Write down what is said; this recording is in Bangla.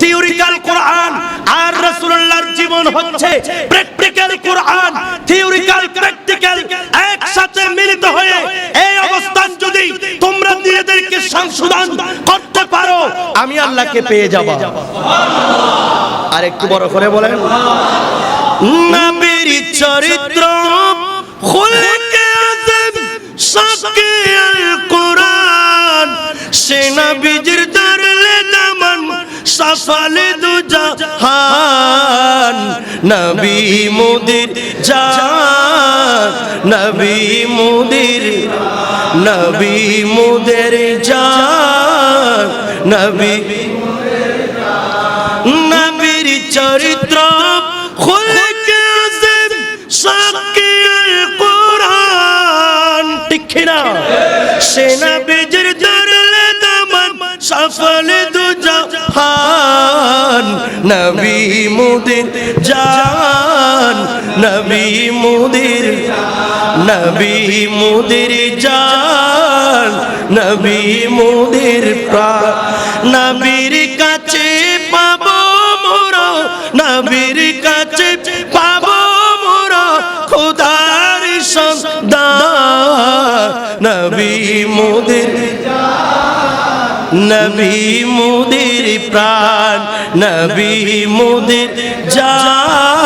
থিওরিক্যাল কোরআন আর রাসূলুল্লাহর জীবন হচ্ছে প্র্যাকটিক্যাল কোরআন থিওরিক্যাল প্র্যাকটিক্যাল একসাথে মিলিত হয়ে এই অবস্থান যদি তোমরা নিজেদেরকে সংশোধন করতে পারো, আমি আল্লাহকে পেয়ে যাব। আর একটু বড় করে বলেন, নবীর চরিত্র খুলকে আজম সাকে আল কোরআন। সে নবীজির দরলে দামন সফলে দু জাহান নবী মুদির জান, নবী মুদির, নবী মুদের জান, নবী নবীর চরিত্র ঠিক না সে দরলে দামন সফল নবী মুদির জান, নবী মুদির নবী মুদির জান, নবী মুদির প্রাণ। নবীর কাছে পাবো মোরা, নবীর কাছে পাবো মোরা খুদার সন্তান। নবী মুদির নবী মুদির প্রাণ নবী মুদির জান।